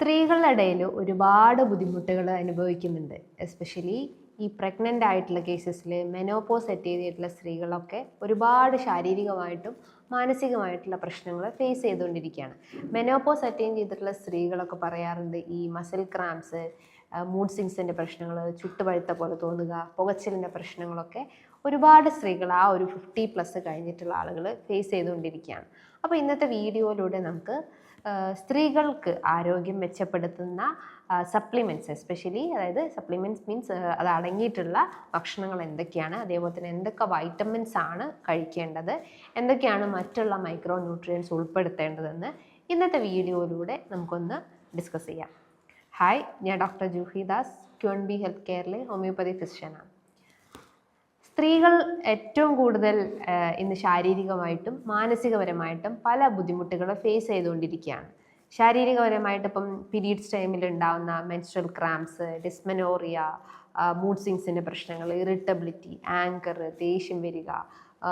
സ്ത്രീകളുടെ ഇടയിൽ ഒരുപാട് ബുദ്ധിമുട്ടുകൾ അനുഭവിക്കുന്നുണ്ട്. എസ്പെഷ്യലി ഈ പ്രഗ്നന്റ് ആയിട്ടുള്ള കേസസിൽ മെനോപോസ് സെറ്റ് ചെയ്തിട്ടുള്ള സ്ത്രീകളൊക്കെ ഒരുപാട് ശാരീരികമായിട്ടും മാനസികമായിട്ടുള്ള പ്രശ്നങ്ങൾ ഫേസ് ചെയ്തുകൊണ്ടിരിക്കുകയാണ്. മെനോപോസ് അറ്റൈൻ ചെയ്തിട്ടുള്ള സ്ത്രീകളൊക്കെ പറയാറുണ്ട് ഈ മസിൽ ക്രാംസ് മൂഡ് സിങ്സിന്റെ പ്രശ്നങ്ങൾ ചുട്ടുപഴുത്ത പോലെ തോന്നുക പുകച്ചിലിന്റെ പ്രശ്നങ്ങളൊക്കെ ഒരുപാട് സ്ത്രീകൾ ആ ഒരു ഫിഫ്റ്റി പ്ലസ് കഴിഞ്ഞിട്ടുള്ള ആളുകൾ ഫേസ് ചെയ്തുകൊണ്ടിരിക്കുകയാണ്. അപ്പോൾ ഇന്നത്തെ വീഡിയോയിലൂടെ നമുക്ക് സ്ത്രീകൾക്ക് ആരോഗ്യം മെച്ചപ്പെടുത്തുന്ന സപ്ലിമെന്റ്സ് എസ്പെഷ്യലി അതായത് സപ്ലിമെന്റ്സ് മീൻസ് അത് അടങ്ങിയിട്ടുള്ള ഭക്ഷണങ്ങൾ എന്തൊക്കെയാണ് അതേപോലെ തന്നെ എന്തൊക്കെ വൈറ്റമിൻസ് ആണ് കഴിക്കേണ്ടത് എന്തൊക്കെയാണ് മറ്റുള്ള മൈക്രോ ന്യൂട്രിയൻസ് ഉൾപ്പെടുത്തേണ്ടതെന്ന് ഇന്നത്തെ വീഡിയോയിലൂടെ നമുക്കൊന്ന് ഡിസ്കസ് ചെയ്യാം. ഹായ് ഞാൻ doctor Juhidas Q queen B health കെയറിലെ homeopathy ഫിസിഷ്യനാണ് സ്ത്രീകൾ ഏറ്റവും കൂടുതൽ ഇന്ന് ശാരീരികമായിട്ടും മാനസികപരമായിട്ടും പല ബുദ്ധിമുട്ടുകളും ഫേസ് ചെയ്തുകൊണ്ടിരിക്കുകയാണ്. ശാരീരികപരമായിട്ട് ഇപ്പം പീരീഡ്സ് ടൈമിൽ ഉണ്ടാകുന്ന മെൻസ്ട്രൽ ക്രാംസ് ഡിസ്മനോറിയ മൂഡ് സിങ്സിന്റെ പ്രശ്നങ്ങൾ ഇറിറ്റബിലിറ്റി ആങ്കർ ദേഷ്യം വരിക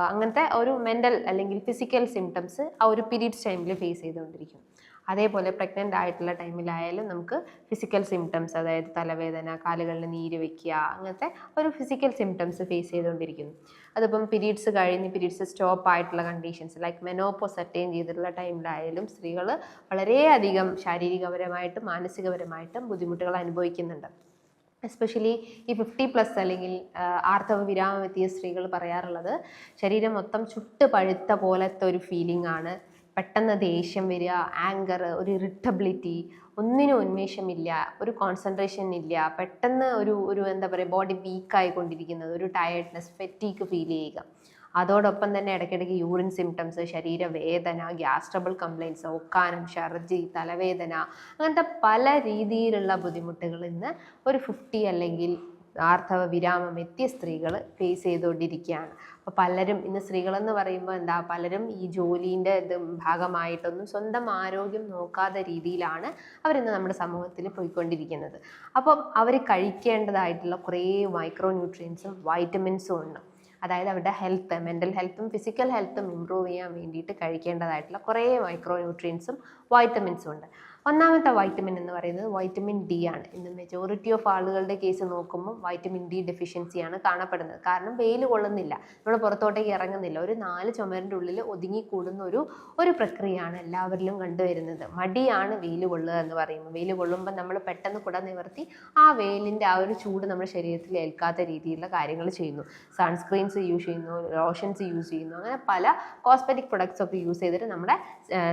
അങ്ങനത്തെ ഒരു മെന്റൽ അല്ലെങ്കിൽ ഫിസിക്കൽ സിംറ്റംസ് ആ ഒരു പീരീഡ്സ് ടൈമിൽ ഫേസ് ചെയ്തുകൊണ്ടിരിക്കും അതേപോലെ പ്രഗ്നന്റ് ആയിട്ടുള്ള ടൈമിലായാലും നമുക്ക് ഫിസിക്കൽ സിംറ്റംസ് അതായത് തലവേദന കാലുകളിൽ നീര് വയ്ക്കുക അങ്ങനത്തെ ഒരു ഫിസിക്കൽ സിംറ്റംസ് ഫേസ് ചെയ്തുകൊണ്ടിരിക്കുന്നു അതിപ്പം പീരീഡ്സ് കഴിഞ്ഞ് പീരീഡ്സ് സ്റ്റോപ്പ് ആയിട്ടുള്ള കണ്ടീഷൻസ് ലൈക്ക് മെനോപ്പോസ് അറ്റൈൻ ചെയ്തിട്ടുള്ള ടൈമിലായാലും സ്ത്രീകൾ വളരെയധികം ശാരീരികപരമായിട്ടും മാനസികപരമായിട്ടും ബുദ്ധിമുട്ടുകൾ അനുഭവിക്കുന്നുണ്ട്. എസ്പെഷ്യലി ഈ ഫിഫ്റ്റി പ്ലസ് അല്ലെങ്കിൽ ആർത്തവ വിരാമം എത്തിയ സ്ത്രീകൾ പറയാറുള്ളത് ശരീരം മൊത്തം ചുട്ട് പഴുത്ത പോലത്തെ ഒരു ഫീലിംഗ് ആണ്. പെട്ടെന്ന് ദേഷ്യം വരിക ആങ്കർ ഒരു ഇറിറ്റബിലിറ്റി ഒന്നിനും ഉന്മേഷമില്ല ഒരു കോൺസെൻട്രേഷൻ ഇല്ല. പെട്ടെന്ന് ഒരു ഒരു എന്താ പറയുക ബോഡി വീക്കായി കൊണ്ടിരിക്കുന്നത് ഒരു ടയർഡ്നെസ് ഫെറ്റീക്ക് ഫീൽ ചെയ്യുക. അതോടൊപ്പം തന്നെ ഇടയ്ക്കിടയ്ക്ക് യൂറിൻ സിംറ്റംസ് ശരീരവേദന ഗ്യാസ് ട്രബിൾ കംപ്ലയിൻസ് ഒക്കാനം ഷർജി തലവേദന അങ്ങനത്തെ പല രീതിയിലുള്ള ബുദ്ധിമുട്ടുകൾ ഇന്ന് ഒരു ഫിഫ്റ്റി അല്ലെങ്കിൽ ആർത്തവ വിരാമം എത്തിയ സ്ത്രീകൾ ഫേസ് ചെയ്തുകൊണ്ടിരിക്കുകയാണ്. അപ്പോൾ പലരും ഇന്ന് സ്ത്രീകളെന്ന് പറയുമ്പോൾ എന്താ പലരും ഈ ജോലീന്റെ ഇത് ഭാഗമായിട്ടൊന്നും സ്വന്തം ആരോഗ്യം നോക്കാതെ രീതിയിലാണ് അവരിന്ന് നമ്മുടെ സമൂഹത്തിൽ പോയിക്കൊണ്ടിരിക്കുന്നത്. അപ്പം അവർ കഴിക്കേണ്ടതായിട്ടുള്ള കുറേ മൈക്രോ ന്യൂട്രിയൻസും വൈറ്റമിൻസും ഉണ്ട്. അതായത് അവരുടെ ഹെൽത്ത് മെന്റൽ ഹെൽത്തും ഫിസിക്കൽ ഹെൽത്തും ഇമ്പ്രൂവ് ചെയ്യാൻ വേണ്ടിയിട്ട് കഴിക്കേണ്ടതായിട്ടുള്ള കുറേ മൈക്രോ ന്യൂട്രിയൻസും വൈറ്റമിൻസും ഉണ്ട്. ഒന്നാമത്തെ വൈറ്റമിൻ എന്ന് പറയുന്നത് വൈറ്റമിൻ ഡി ആണ്. ഇന്ന് മെജോറിറ്റി ഓഫ് ആളുകളുടെ കേസ് നോക്കുമ്പോൾ വൈറ്റമിൻ ഡി ഡെഫിഷ്യൻസിയാണ് കാണപ്പെടുന്നത്. കാരണം വെയിൽ കൊള്ളുന്നില്ല. നമ്മൾ പുറത്തോട്ടേക്ക് ഇറങ്ങുന്നില്ല. ഒരു നാല് ചുമരിന്റെ ഉള്ളിൽ ഒതുങ്ങിക്കൂടുന്ന ഒരു ഒരു പ്രക്രിയയാണ് എല്ലാവരിലും കണ്ടുവരുന്നത്. മടിയാണ് വെയിൽ കൊള്ളുക എന്ന് പറയുമ്പോൾ വെയിൽ കൊള്ളുമ്പോൾ നമ്മൾ പെട്ടെന്ന് കുട നിവർത്തി ആ വെയിലിന്റെ ആ ഒരു ചൂട് നമ്മുടെ ശരീരത്തിൽ ഏൽക്കാത്ത രീതിയിലുള്ള കാര്യങ്ങൾ ചെയ്യുന്നു. സൺസ്ക്രീൻസ് യൂസ് ചെയ്യുന്നു ലോഷൻസ് യൂസ് ചെയ്യുന്നു. അങ്ങനെ പല കോസ്മെറ്റിക് പ്രൊഡക്ട്സ് ഒക്കെ യൂസ് ചെയ്തിട്ട് നമ്മുടെ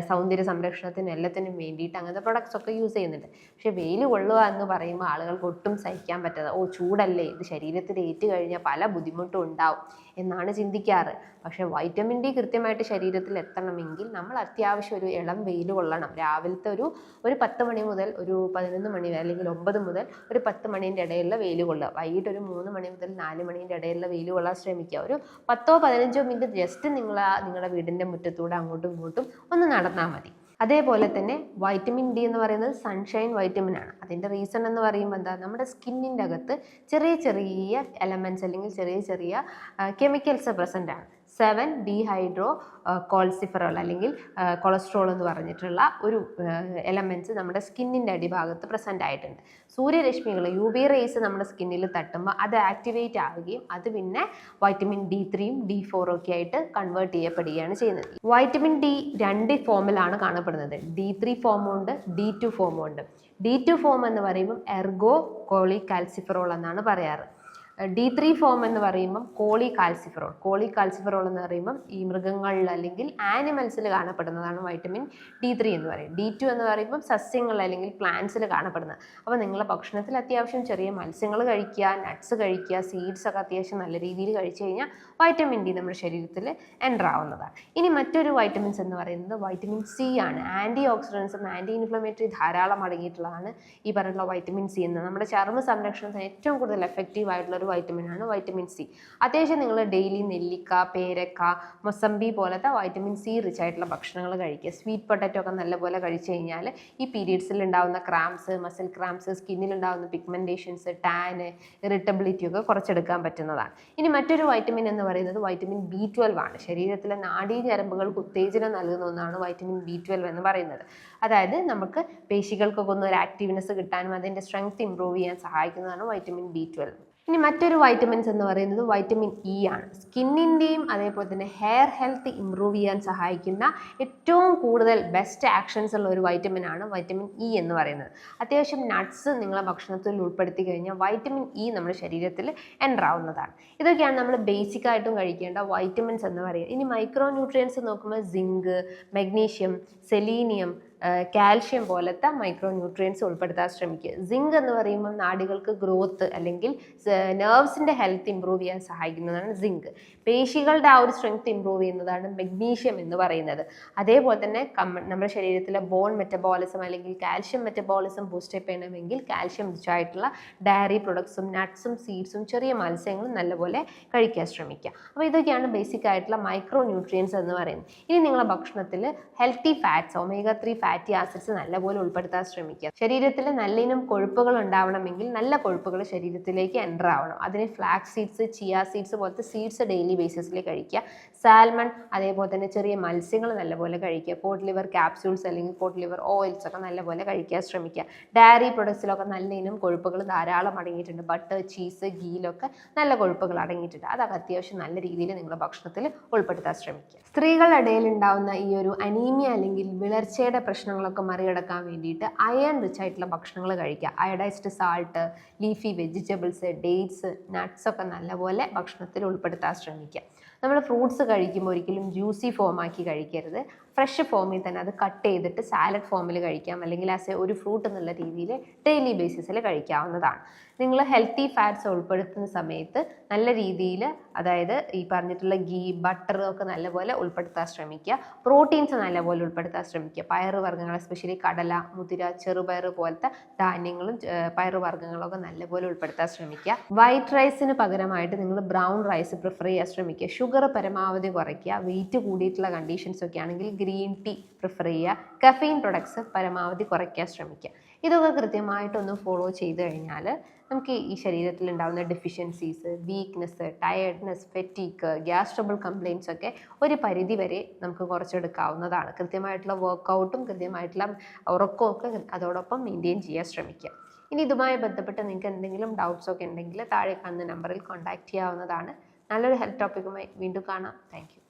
സൗന്ദര്യ സംരക്ഷണത്തിന് എല്ലാത്തിനും വേണ്ടിയിട്ട് അങ്ങനത്തെ പ്രൊഡക്ട്സ് ഒക്കെ യൂസ് ചെയ്യുന്നുണ്ട്. പക്ഷെ വെയിൽ കൊള്ളുക എന്ന് പറയുമ്പോൾ ആളുകൾക്ക് ഒട്ടും സഹിക്കാൻ പറ്റാതെ ഓ ചൂടല്ലേ ഇത് ശരീരത്തിൽ ഏറ്റു കഴിഞ്ഞാൽ പല ബുദ്ധിമുട്ടും ഉണ്ടാവും എന്നാണ് ചിന്തിക്കാറ്. പക്ഷേ വൈറ്റമിൻ ഡി കൃത്യമായിട്ട് ശരീരത്തിൽ എത്തണമെങ്കിൽ നമ്മൾ അത്യാവശ്യം ഒരു ഇളം വെയിൽ കൊള്ളണം. രാവിലത്തെ ഒരു ഒരു പത്ത് മണി മുതൽ ഒരു പതിനൊന്ന് മണി വരെ അല്ലെങ്കിൽ ഒമ്പത് മുതൽ ഒരു പത്ത് മണീന്റെ ഇടയിലുള്ള വെയിൽ കൊള്ളുക. വൈകിട്ട് ഒരു മൂന്ന് മണി മുതൽ നാല് മണീന്റെ ഇടയിലുള്ള വെയിൽ കൊള്ളാൻ ശ്രമിക്കുക. ഒരു പത്തോ പതിനഞ്ചോ മിനിറ്റ് ജസ്റ്റ് നിങ്ങൾ നിങ്ങളുടെ വീടിന്റെ മുറ്റത്തൂടെ അങ്ങോട്ടും ഇങ്ങോട്ടും ഒന്ന് നടന്നാൽ മതി. അതേപോലെ തന്നെ വൈറ്റമിൻ ഡി എന്ന് പറയുന്നത് സൺഷൈൻ വൈറ്റമിൻ ആണ്. അതിന്റെ റീസൺ എന്ന് പറയുമ്പോൾ എന്താ? നമ്മുടെ സ്കിന്നിന്റെ അകത്ത് ചെറിയ ചെറിയ എലമെന്റ്സ് അല്ലെങ്കിൽ ചെറിയ ചെറിയ കെമിക്കൽസ് പ്രസന്റ് ആണ്. സെവൻ ഡീഹൈഡ്രോ കോൾസിഫറോൾ അല്ലെങ്കിൽ കൊളസ്ട്രോൾ എന്ന് പറഞ്ഞിട്ടുള്ള ഒരു എലമെന്റ്സ് നമ്മുടെ സ്കിന്നിന്റെ അടിഭാഗത്ത് പ്രസന്റ് ആയിട്ടുണ്ട്. സൂര്യരശ്മികൾ യു വി റേസ് നമ്മുടെ സ്കിന്നിൽ തട്ടുമ്പോൾ അത് ആക്ടിവേറ്റ് ആവുകയും അത് പിന്നെ വൈറ്റമിൻ ഡി ത്രീയും ഡി ഫോറും ഒക്കെ ആയിട്ട് കൺവേർട്ട് ചെയ്യപ്പെടുകയാണ് ചെയ്യുന്നത്. വൈറ്റമിൻ ഡി രണ്ട് ഫോമിലാണ് കാണപ്പെടുന്നത്. ഡി ത്രീ ഫോമും ഉണ്ട് ഡി ടു ഫോമും ഉണ്ട്. ഡി ടു ഫോം എന്ന് പറയുമ്പോൾ എർഗോ കോളി കാൽസിഫറോൾ എന്നാണ് പറയാറ്. ഡി ത്രീ ഫോം എന്ന് പറയുമ്പം കോളി കാൽസിഫറോൾ കോളി കാൽസിഫറോൾ എന്ന് പറയുമ്പം ഈ മൃഗങ്ങളിൽ അല്ലെങ്കിൽ ആനിമൽസിൽ കാണപ്പെടുന്നതാണ് വൈറ്റമിൻ ഡി ത്രീ എന്ന് പറയും. ഡി ടു എന്ന് പറയുമ്പം സസ്യങ്ങൾ അല്ലെങ്കിൽ പ്ലാന്റ്സിൽ കാണപ്പെടുന്നത്. അപ്പോൾ നിങ്ങളുടെ ഭക്ഷണത്തിൽ അത്യാവശ്യം ചെറിയ മത്സ്യങ്ങൾ കഴിക്കുക നട്ട്സ് കഴിക്കുക സീഡ്സ് ഒക്കെ അത്യാവശ്യം നല്ല രീതിയിൽ കഴിച്ചു കഴിഞ്ഞാൽ വൈറ്റമിൻ ഡി നമ്മുടെ ശരീരത്തിൽ എന്റർ ആവുന്നതാണ്. ഇനി മറ്റൊരു വൈറ്റമിൻസ് എന്ന് പറയുന്നത് വൈറ്റമിൻ സി ആണ്. ആന്റി ഓക്സിഡൻസും ആന്റി ഇൻഫ്ലമേറ്ററി ധാരാളം അടങ്ങിയിട്ടുള്ളതാണ് ഈ പറഞ്ഞിട്ടുള്ള വൈറ്റമിൻ സി എന്ന്. നമ്മുടെ ചർമ്മ സംരക്ഷണത്തിന് ഏറ്റവും കൂടുതൽ എഫക്റ്റീവ് ആയിട്ടുള്ള ഒരു വൈറ്റമിൻ ആണ് വൈറ്റമിൻ സി അത്യാവശ്യം നിങ്ങൾ ഡെയിലി നെല്ലിക്ക പേരക്ക മൊസമ്പി പോലത്തെ വൈറ്റമിൻ സി റിച്ച് ആയിട്ടുള്ള ഭക്ഷണങ്ങൾ കഴിക്കുക. സ്വീറ്റ് പൊട്ടറ്റോ ഒക്കെ നല്ലപോലെ കഴിച്ചു കഴിഞ്ഞാൽ ഈ പീരീഡ്സിൽ ഉണ്ടാകുന്ന ക്രാംസ് മസിൽ ക്രാംസ് സ്കിന്നിൽ ഉണ്ടാകുന്ന പിഗ്മെന്റേഷൻസ് ടാന് ഇറിറ്റബിലിറ്റി ഒക്കെ കുറച്ചെടുക്കാൻ പറ്റുന്നതാണ്. ഇനി മറ്റൊരു വൈറ്റമിൻ എന്ന് പറയുന്നത് വൈറ്റമിൻ ബി ട്വൽവ് ആണ്. ശരീരത്തിലെ നാഡീ ഞരമ്പുകൾക്ക് ഉത്തേജനം നൽകുന്ന ഒന്നാണ് വൈറ്റമിൻ ബി ട്വൽവ് എന്ന് പറയുന്നത്. അതായത് നമുക്ക് പേശികൾക്കൊക്കെ ഒന്ന് ഒരു ആക്റ്റീവ്നെസ് കിട്ടാനും അതിന്റെ സ്ട്രെങ്ത് ഇമ്പ്രൂവ് ചെയ്യാൻ സഹായിക്കുന്നതാണ് വൈറ്റമിൻ ബി ട്വൽവ് ഇനി മറ്റൊരു വൈറ്റമിൻസ് എന്ന് പറയുന്നത് വൈറ്റമിൻ ഇ ആണ്. സ്കിന്നിന്റെയും അതേപോലെ തന്നെ ഹെയർ ഹെൽത്ത് ഇമ്പ്രൂവ് ചെയ്യാൻ സഹായിക്കുന്ന ഏറ്റവും കൂടുതൽ ബെസ്റ്റ് ആക്ഷൻസ് ഉള്ള ഒരു വൈറ്റമിൻ ആണ് വൈറ്റമിൻ ഇ എന്ന് പറയുന്നത്. അത്യാവശ്യം നട്ട്സ് നിങ്ങളെ ഭക്ഷണത്തിൽ ഉൾപ്പെടുത്തി കഴിഞ്ഞാൽ വൈറ്റമിൻ ഇ നമ്മുടെ ശരീരത്തിൽ എന്റർ ആവുന്നതാണ്. ഇതൊക്കെയാണ് നമ്മൾ ബേസിക് ആയിട്ടും കഴിക്കേണ്ട വൈറ്റമിൻസ് എന്ന് പറയുന്നത് ഇനി മൈക്രോ ന്യൂട്രിയൻസ് നോക്കുമ്പോൾ സിങ്ക് മഗ്നീഷ്യം സെലീനിയം കാൽഷ്യം പോലത്തെ മൈക്രോ ന്യൂട്രിയൻസ് ഉൾപ്പെടുത്താൻ ശ്രമിക്കുക. സിങ്ക് എന്ന് പറയുമ്പോൾ നാടികൾക്ക് ഗ്രോത്ത് അല്ലെങ്കിൽ നെർവ്സിന്റെ ഹെൽത്ത് ഇമ്പ്രൂവ് ചെയ്യാൻ സഹായിക്കുന്നതാണ് സിങ്ക് പേശികളുടെ ആ ഒരു സ്ട്രെങ്ത് ഇമ്പ്രൂവ് ചെയ്യുന്നതാണ് മെഗ്നീഷ്യം എന്ന് പറയുന്നത്. അതേപോലെ തന്നെ നമ്മുടെ ശരീരത്തിലെ ബോൺ മെറ്റബോളിസം അല്ലെങ്കിൽ കാൽഷ്യം മെറ്റബോളിസം ബൂസ്റ്റപ്പ് ചെയ്യണമെങ്കിൽ കാൽഷ്യം റിച്ച് ആയിട്ടുള്ള ഡയറി പ്രൊഡക്ട്സും നട്ട്സും സീഡ്സും ചെറിയ മത്സ്യങ്ങളും നല്ലപോലെ കഴിക്കാൻ ശ്രമിക്കുക. അപ്പോൾ ഇതൊക്കെയാണ് ബേസിക് ആയിട്ടുള്ള മൈക്രോ ന്യൂട്രിയൻസ് എന്ന് പറയുന്നത്. ഇനി നിങ്ങളുടെ ഭക്ഷണത്തിൽ healthy fats omega three acids നല്ലപോലെ ഉൾപ്പെടുത്താൻ ശ്രമിക്കുക. ശരീരത്തിൽ നല്ല ഇനം കൊഴുപ്പുകൾ ഉണ്ടാവണമെങ്കിൽ നല്ല കൊഴുപ്പുകൾ ശരീരത്തിലേക്ക് എന്റർ ആവണം. അതിന് ഫ്ലാക്സ് സീഡ്സ് ചിയ സീഡ്സ് പോലത്തെ സീഡ്സ് ഡെയിലി ബേസിസിൽ കഴിക്കുക. സാൽമൺ അതേപോലെ തന്നെ ചെറിയ മത്സ്യങ്ങൾ നല്ലപോലെ കഴിക്കുക. കോട്ട് ലിവർ ക്യാപ്സ്യൂൾസ് അല്ലെങ്കിൽ കോട്ട് ലിവർ ഓയിൽസ് ഒക്കെ നല്ലപോലെ കഴിക്കാൻ ശ്രമിക്കുക. ഡയറി പ്രൊഡക്ട്സിലൊക്കെ നല്ല ഇനം കൊഴുപ്പുകൾ ധാരാളം അടങ്ങിയിട്ടുണ്ട്. ബട്ടർ ചീസ് ഗീലൊക്കെ നല്ല കൊഴുപ്പുകൾ അടങ്ങിയിട്ടുണ്ട്. അതൊക്കെ അത്യാവശ്യം നല്ല രീതിയിൽ നിങ്ങളുടെ ഭക്ഷണത്തിൽ ഉൾപ്പെടുത്താൻ ശ്രമിക്കുക. സ്ത്രീകളുടെ ഇടയിൽ ഉണ്ടാവുന്ന ഈ ഒരു അനീമിയ അല്ലെങ്കിൽ വിളർച്ചയുടെ പ്രശ്നങ്ങളൊക്കെ മറികടക്കാൻ വേണ്ടിയിട്ട് അയൺ റിച്ച് ആയിട്ടുള്ള ഭക്ഷണങ്ങൾ കഴിക്കുക. Iodised salt leafy vegetables dates nuts ഒക്കെ നല്ലപോലെ ഭക്ഷണത്തിൽ ഉൾപ്പെടുത്താൻ ശ്രമിക്കുക. നമ്മൾ ഫ്രൂട്ട്സ് കഴിക്കുമ്പോൾ ഒരിക്കലും ജ്യൂസി ഫോം ആക്കി കഴിക്കരുത്. ഫ്രഷ് ഫോമിൽ തന്നെ അത് കട്ട് ചെയ്തിട്ട് സാലഡ് ഫോമിൽ കഴിക്കാം. അല്ലെങ്കിൽ ആസ് എ ഒരു ഫ്രൂട്ട് എന്നുള്ള രീതിയിൽ ഡെയിലി ബേസിസിൽ കഴിക്കാവുന്നതാണ്. നിങ്ങൾ ഹെൽത്തി ഫാറ്റ്സ് ഉൾപ്പെടുത്തുന്ന സമയത്ത് നല്ല രീതിയിൽ അതായത് ഈ പറഞ്ഞിട്ടുള്ള ഗീ ബട്ടർ ഒക്കെ നല്ലപോലെ ഉൾപ്പെടുത്താൻ ശ്രമിക്കുക. പ്രോട്ടീൻസ് നല്ലപോലെ ഉൾപ്പെടുത്താൻ ശ്രമിക്കുക. പയറ് വർഗങ്ങൾ എസ്പെഷ്യലി കടല മുതിര ചെറുപയർ പോലത്തെ ധാന്യങ്ങളും പയറുവർഗങ്ങളൊക്കെ പയറ് വർഗങ്ങളൊക്കെ നല്ലപോലെ ഉൾപ്പെടുത്താൻ ശ്രമിക്കുക. വൈറ്റ് റൈസിന് പകരമായിട്ട് നിങ്ങൾ ബ്രൗൺ റൈസ് പ്രിഫർ ചെയ്യാൻ ശ്രമിക്കുക. ഷുഗർ പരമാവധി കുറയ്ക്കുക. വെയിറ്റ് കൂടിയിട്ടുള്ള കണ്ടീഷൻസ് ഒക്കെ ആണെങ്കിൽ ഗ്രീൻ ടീ പ്രിഫർ ചെയ്യുക. കഫീൻ പ്രൊഡക്ട്സ് പരമാവധി കുറയ്ക്കാൻ ശ്രമിക്കുക. ഇതൊക്കെ കൃത്യമായിട്ടൊന്ന് ഫോളോ ചെയ്ത് കഴിഞ്ഞാൽ നമുക്ക് ഈ ശരീരത്തിൽ ഉണ്ടാകുന്ന deficiencies weakness tiredness fatigue gas trouble complaints ഒക്കെ ഒരു പരിധി വരെ നമുക്ക് കുറച്ചെടുക്കാവുന്നതാണ്. കൃത്യമായിട്ടുള്ള വർക്കൗട്ടും കൃത്യമായിട്ടുള്ള ഉറക്കവും ഒക്കെ അതോടൊപ്പം മെയിന്റെയിൻ ചെയ്യാൻ ശ്രമിക്കുക. ഇനി ഇതുമായി ബന്ധപ്പെട്ട് നിങ്ങൾക്ക് എന്തെങ്കിലും ഡൗട്ട്സ് ഒക്കെ ഉണ്ടെങ്കിൽ താഴെ കാണുന്ന നമ്പറിൽ കോൺടാക്റ്റ് ചെയ്യാവുന്നതാണ്. നല്ലൊരു ഹെൽത്ത് ടോപ്പിക്കുമായി വീണ്ടും കാണാം. താങ്ക്